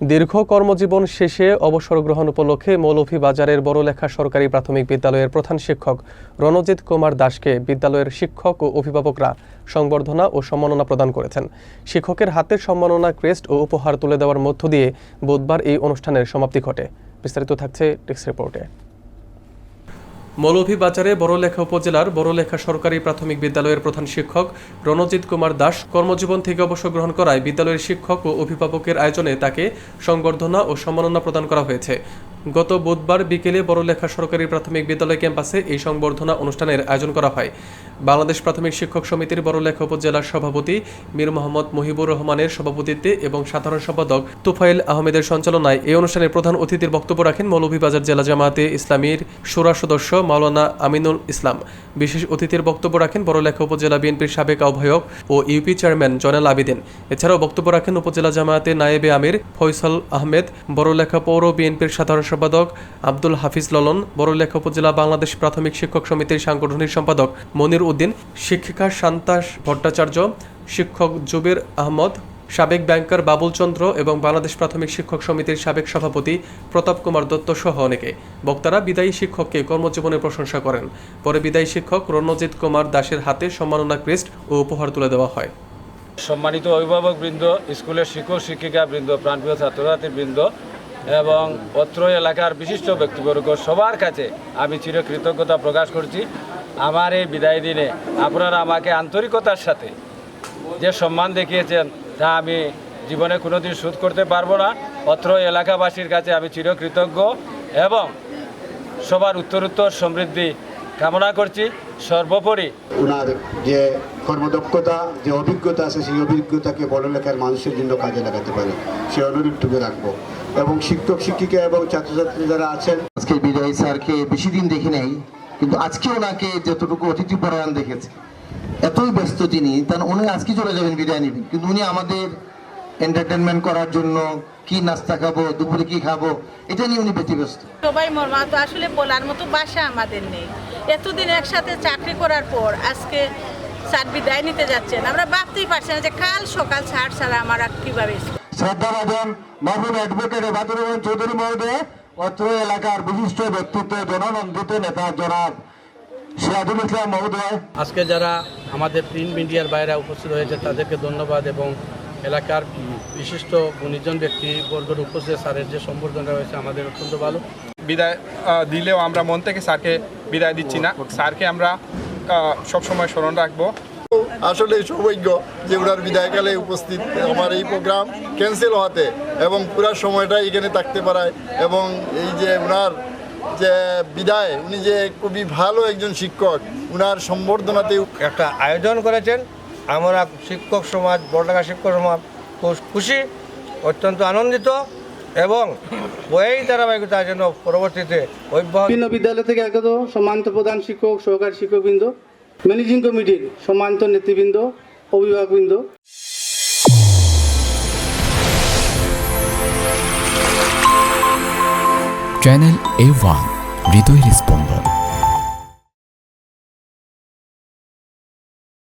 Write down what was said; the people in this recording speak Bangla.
দীর্ঘ কর্মজীবন শেষে অবসর গ্রহণ উপলক্ষে মৌলভীবাজারের বড়লেখা সরকারি প্রাথমিক বিদ্যালয়ের প্রধান শিক্ষক রণজিৎ কুমার দাসকে বিদ্যালয়ের শিক্ষক ও অভিভাবকরা সংবর্ধনা ও সম্মাননা প্রদান করেছেন। শিক্ষকের হাতে সম্মাননা, ক্রেস্ট ও উপহার তুলে দেওয়ার মধ্য দিয়ে বুধবার এই অনুষ্ঠানের সমাপ্তি ঘটে। বিস্তারিত থাকছে টেক্স রিপোর্টে। মৌলভীবাজারে বড়লেখা উপজেলার বড়লেখা সরকারি প্রাথমিক বিদ্যালয়ের প্রধান শিক্ষক রণজিৎ কুমার দাস কর্মজীবন থেকে অবসর গ্রহণ করায় বিদ্যালয়ের শিক্ষক ও অভিভাবকের আয়োজনে তাকে সংবর্ধনা ও সম্মাননা প্রদান করা হয়েছে। গত বুধবার বিকেলে বড়লেখা সরকারি প্রাথমিক বিদ্যালয় ক্যাম্পাসে এই সংবর্ধনা অনুষ্ঠানের আয়োজন করা হয়। বাংলাদেশ প্রাথমিক শিক্ষক সমিতির বড়লেখা উপজেলার সভাপতি মীর মোহাম্মদ মহিবুর রহমানের সভাপতিত্বে এবং সাধারণ সম্পাদক তুফাইল আহমেদের সঞ্চালনায় এই অনুষ্ঠানে প্রধান অতিথির বক্তব্য রাখেন মৌলভীবাজার জেলা জামায়াতে ইসলামীর সুরা সদস্য মাওলানা আমিনুল ইসলাম। বিশেষ অতিথির বক্তব্য রাখেন বড়লেখা উপজেলা বিএনপির সাবেক আহ্বায়ক ও ইউপি চেয়ারম্যান জয়নাল আবিদিন। এছাড়াও বক্তব্য রাখেন উপজেলা জামায়াতে নায়েবে আমির ফয়সাল আহমেদ, বড়লেখা পৌর বিএনপির সাধারণ সম্পাদক আব্দুল হাফিজ ললন, বড়লেখা উপজেলা বাংলাদেশ প্রাথমিক শিক্ষক সমিতির সাংগঠনিক সম্পাদক মনির উদ্দিন, শিক্ষিকা শান্তাস ভট্টাচার্য, শিক্ষক জুবির আহমদ, সাবেক ব্যাংকার বাবুল চন্দ্র এবং বাংলাদেশ প্রাথমিক শিক্ষক সমিতির সাবেক সভাপতি প্রতাপ কুমার দত্ত সহ অনেকে। বক্তারা বিদায়ী শিক্ষককে কর্মজীবনের প্রশংসা করেন। পরে বিদায়ী শিক্ষক রণজিৎ কুমার দাসের হাতে সম্মাননা ক্রেস্ট ও উপহার তুলে দেওয়া হয়। সম্মানিত অভিভাবক বৃন্দ স্কুলের শিক্ষক শিক্ষিকা বৃন্দ প্রাণপ্রিয় ছাত্রছাত্রী বৃন্দ এবং অত্র এলাকার বিশিষ্ট ব্যক্তিবর্গ সবার কাছে আমি চিরকৃতজ্ঞতা প্রকাশ করছি। আমার এই বিদায় দিনে আপনারা আমাকে আন্তরিকতার সাথে যে সম্মান দেখিয়েছেন, তা আমি জীবনে কোনোদিন শোধ করতে পারব না। অত্র এলাকাবাসীর কাছে আমি চিরকৃতজ্ঞ এবং সবার উত্তরোত্তর সমৃদ্ধি কামনা করছি সর্বোপরি। ওনার যে কর্মদক্ষতা যে অভিজ্ঞতা আছে সেই অভিজ্ঞতাকে বড়লেখার মানুষের জন্য কাজে লাগাতে পারে। সে অনুরোধটুকু রাখব। এবং শিক্ষক শিক্ষিকা এবং ছাত্রছাত্রী যারা আছেন আজকে বিদায়ী স্যারকে বেশি দিন দেখি নাই কিন্তু আজকে ওনাকে যতটুকু অতিথি পরায়ণ দেখেছে এতই ব্যস্ত তিনি তার উনি আজকে চলে যাবেন বিদায় নেবেন কিন্তু উনি আমাদের এন্টারটেনমেন্ট করার জন্য কি নাস্তা খাব দুপুরে কি খাব এটা নিয়ে উনি ব্যতিব্যস্ত। সবাই মর্মাহত। আসলে বলার মতো বাসা আমাদের নেই। এতদিন একসাথে চাকরি করার পর আজকে স্যার বিদায় নিতে যাচ্ছেন আমরা ভাবতেই পারছি না যে কাল সকাল স্যার ছাড়া আমার আর কীভাবে শ্রদ্ধাভাজন মরহুম অ্যাডভোকেট বাদুর রহমান চৌধুরী মহোদয় অত্র এলাকার বিশিষ্ট ব্যক্তিত্ব জননন্দিত নেতা জনাব সিরাজুল ইসলাম মহোদয়। আজকে যারা আমাদের প্রিন্ট মিডিয়ার বাইরে উপস্থিত হয়েছে তাদেরকে ধন্যবাদ এবং এলাকার বিশিষ্ট গুণীজন ব্যক্তি বর্গের উপস্থিত স্যারের যে সম্বর্ধনা রয়েছে আমাদের অত্যন্ত ভালো। বিদায় দিলেও আমরা মন থেকে স্যারকে বিদায় দিচ্ছি না। স্যারকে আমরা সবসময় স্মরণ রাখব। আসলে সৌভাগ্য যে ওনার বিদায়কালে উপস্থিত আমার এই প্রোগ্রাম ক্যান্সেল হওয়াতে এবং পুরো সময়টা এখানে থাকতে পারায় এবং এই যে ওনার যে বিদায় উনি যে খুবই ভালো একজন শিক্ষক ওনার সম্বর্ধনাতে একটা আয়োজন করেছেন। আমরা শিক্ষক সমাজ বড়লেখা শিক্ষক সমাজ খুব খুশি অত্যন্ত আনন্দিত। এবং ওই ধারাবাহিকতা যেন পরবর্তীতে বিভিন্ন বিদ্যালয় থেকে আগত সম্মানিত প্রধান শিক্ষক সহকারী শিক্ষকবৃন্দ ম্যানেজিং কমিটির সম্মানিত নেতৃবৃন্দ অভিভাবকবৃন্দ। চ্যানেল এ ওয়ান হৃদয় স্পন্দন।